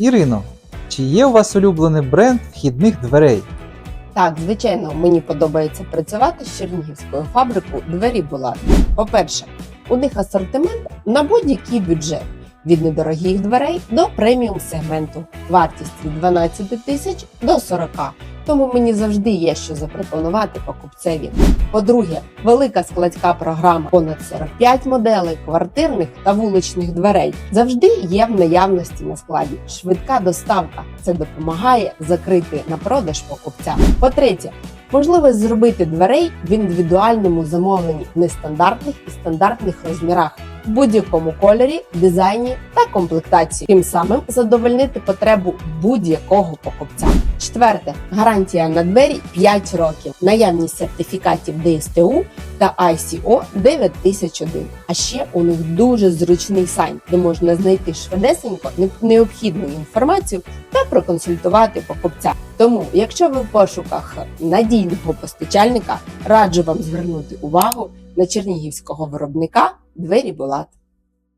Ірино, чи є у вас улюблений бренд вхідних дверей? Так, звичайно, мені подобається працювати з чернігівською фабрикою двері Булат. По-перше, у них асортимент на будь-який бюджет від недорогих дверей до преміум сегменту. Вартість від 12 тисяч до 40. Тому мені завжди є що запропонувати покупцеві. По-друге, велика складська програма понад 45 моделей квартирних та вуличних дверей завжди є в наявності на складі. Швидка доставка це допомагає закрити на продаж покупця. По-третє, можливість зробити дверей в індивідуальному замовленні в нестандартних і стандартних розмірах в будь-якому кольорі, дизайні та комплектації, тим самим задовольнити потребу будь-якого покупця. Четверте, гарантія на двері 5 років, наявність сертифікатів ДСТУ та ICO 9001. А ще у них дуже зручний сайт, де можна знайти швидесенько необхідну інформацію та проконсультувати покупця. Тому, якщо ви в пошуках надійного постачальника, раджу вам звернути увагу на чернігівського виробника двері Булат.